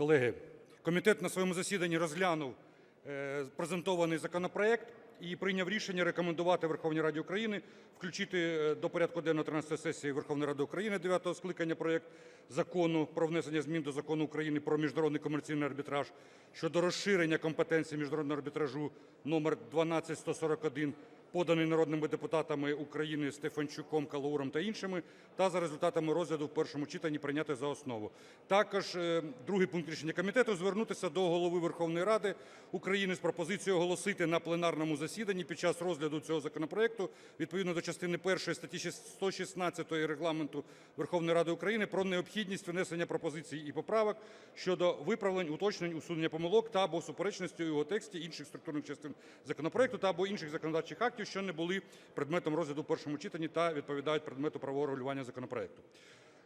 Колеги, комітет на своєму засіданні розглянув е, презентований законопроект і прийняв рішення рекомендувати Верховній Раді України включити е, до порядку денного 13 сесії Верховної Ради України дев'ятого скликання проект Закону про внесення змін до Закону України "Про міжнародний комерційний арбітраж" щодо розширення компетенцій міжнародного арбітражу номер 12141, поданий народними депутатами України Стефанчуком, Калауром та іншими, та за результатами розгляду в першому читанні прийняти за основу. Також е, другий пункт рішення комітету – звернутися до Голови Верховної Ради України з пропозицією оголосити на пленарному засіданні під час розгляду цього законопроекту відповідно до частини першої статті 116 Регламенту Верховної Ради України про необхідність внесення пропозицій і поправок щодо виправлень, уточнень, усунення помилок та або суперечностей у його тексті інших структурних частин законопроекту та або інших законодавчих актів, що не були предметом розгляду в першому читанні та відповідають предмету правового регулювання законопроекту.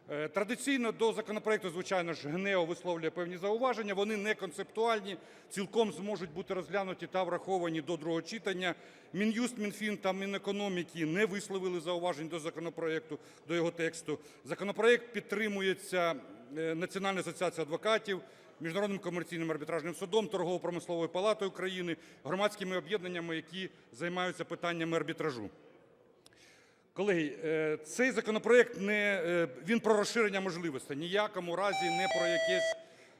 Е, Традиційно до законопроекту, звичайно ж, ГНЕО висловлює певні зауваження. Вони не концептуальні, цілком зможуть бути розглянуті та враховані до другого читання. Мін'юст, Мінфін та Мінекономіки не висловили зауважень до законопроекту, до його тексту. Законопроект підтримується Національною асоціацією адвокатів, Міжнародним комерційним арбітражним судом, Торгово-промисловою палатою України, громадськими об'єднаннями, які займаються питаннями арбітражу. Колеги, е, цей законопроект не е, він про розширення можливостей, ніякому разі не про якесь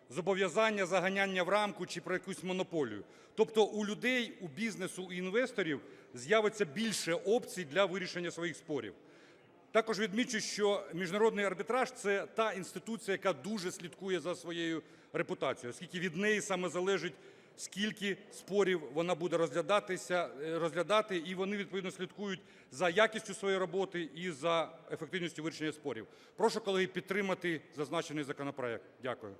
зобов'язання, заганяння в рамку чи про якусь монополію. Тобто у людей, у бізнесу, у інвесторів з'явиться більше опцій для вирішення своїх спорів. Також відмічу, що міжнародний арбітраж це та інституція, яка дуже слідкує за своєю репутацією, оскільки від неї саме залежить, скільки спорів вона буде розглядатися, е, розглядати, і вони відповідно слідкують за якістю своєї роботи і за ефективністю вирішення спорів. Прошу, колеги, підтримати зазначений законопроект. Дякую.